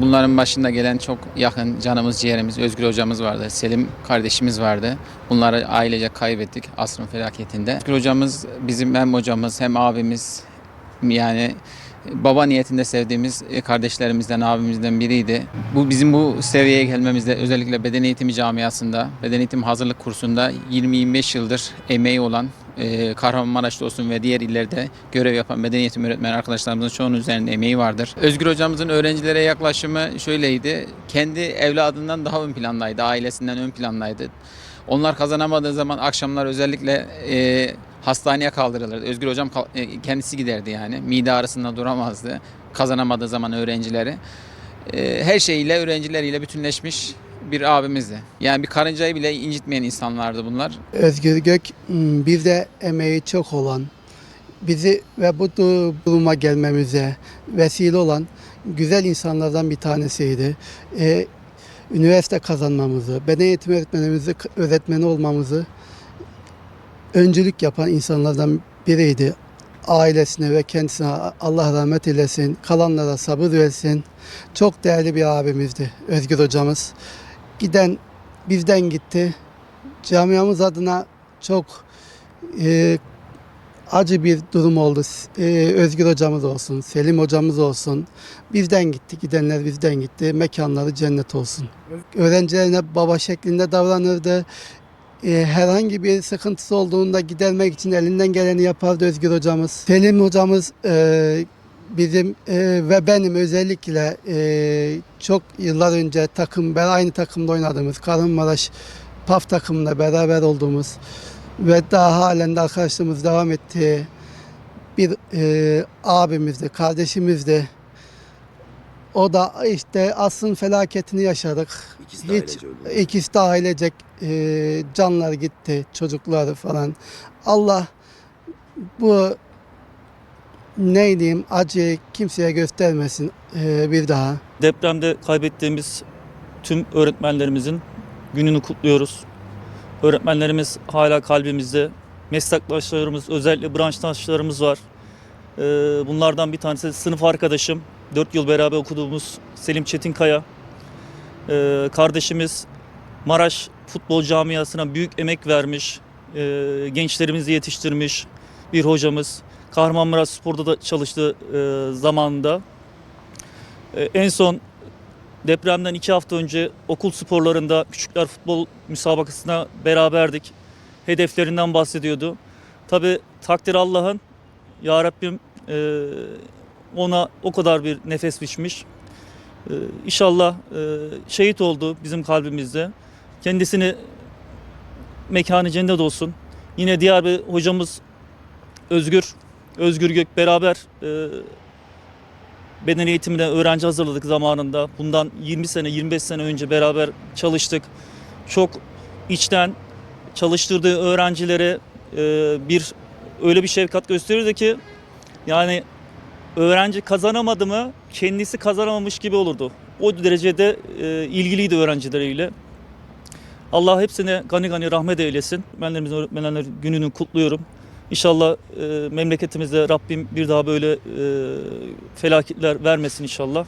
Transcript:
Bunların başında gelen çok yakın canımız ciğerimiz Özgür hocamız vardı. Selim kardeşimiz vardı. Bunları ailece kaybettik asrın felaketinde. Özgür hocamız bizim hem hocamız hem abimiz yani baba niyetinde sevdiğimiz kardeşlerimizden, abimizden biriydi. Bu bizim bu seviyeye gelmemizde özellikle beden eğitimi camiasında, beden eğitim hazırlık kursunda 20-25 yıldır emeği olan e, Kahramanmaraş'ta olsun ve diğer illerde görev yapan beden eğitimi öğretmeni arkadaşlarımızın çoğunun üzerinde emeği vardır. Özgür hocamızın öğrencilere yaklaşımı şöyleydi. Kendi evladından daha ön plandaydı, ailesinden ön plandaydı. Onlar kazanamadığı zaman akşamlar özellikle e, hastaneye kaldırılırdı. Özgür hocam e, kendisi giderdi yani. Mide ağrısından duramazdı. Kazanamadığı zaman öğrencileri. E, her şeyiyle öğrencileriyle bütünleşmiş bir abimizdi. Yani bir karıncayı bile incitmeyen insanlardı bunlar. Özgür Gök hmm, bizde emeği çok olan, bizi ve bu du- duruma gelmemize vesile olan güzel insanlardan bir tanesiydi. Ee, üniversite kazanmamızı, beden eğitimi öğretmenimizi, öğretmeni olmamızı öncülük yapan insanlardan biriydi. Ailesine ve kendisine Allah rahmet eylesin, kalanlara sabır versin. Çok değerli bir abimizdi Özgür hocamız. Giden bizden gitti. Camiamız adına çok e, acı bir durum oldu. E, Özgür hocamız olsun, Selim hocamız olsun. Bizden gitti, gidenler bizden gitti. Mekanları cennet olsun. Öğrencilerine baba şeklinde davranırdı. E, herhangi bir sıkıntısı olduğunda gidermek için elinden geleni yapardı Özgür hocamız. Selim hocamız e, bizim e, ve benim özellikle e, çok yıllar önce takım, ben aynı takımda oynadığımız Kahramanmaraş PAF takımında beraber olduğumuz ve daha halen de arkadaşlığımız devam ettiği bir e, abimizdi, kardeşimizdi. O da işte asrın felaketini yaşadık. İkisi de Hiç ikisi de ailecek e, canlar gitti, çocukları falan. Allah bu ne diyeyim acıyı kimseye göstermesin e, bir daha. Depremde kaybettiğimiz tüm öğretmenlerimizin gününü kutluyoruz. Öğretmenlerimiz hala kalbimizde. Meslektaşlarımız, özellikle branştaşlarımız var. Ee, Bunlardan bir tanesi sınıf arkadaşım. 4 yıl beraber okuduğumuz Selim Çetinkaya. Ee, Kardeşimiz Maraş futbol camiasına büyük emek vermiş. Ee, Gençlerimizi yetiştirmiş bir hocamız. Kahramanmaraş Spor'da da çalıştı e, zamanında. Ee, En son depremden iki hafta önce okul sporlarında küçükler futbol müsabakasına beraberdik. Hedeflerinden bahsediyordu. Tabi takdir Allah'ın. Ya Rabbim e, ona o kadar bir nefes biçmiş. E, İnşallah e, şehit oldu bizim kalbimizde. Kendisini mekanı cennet olsun. Yine diğer bir hocamız Özgür. Özgür Gök beraber e, beden eğitimine öğrenci hazırladık zamanında. Bundan 20 sene, 25 sene önce beraber çalıştık. Çok içten çalıştırdığı öğrencilere e, bir öyle bir şefkat gösterirdi ki yani öğrenci kazanamadı mı kendisi kazanamamış gibi olurdu. O derecede e, ilgiliydi öğrencileriyle. Allah hepsine gani gani rahmet eylesin. Öğretmenlerimizin öğretmenler gününü kutluyorum. İnşallah e, memleketimizde Rabbim bir daha böyle e, felaketler vermesin inşallah.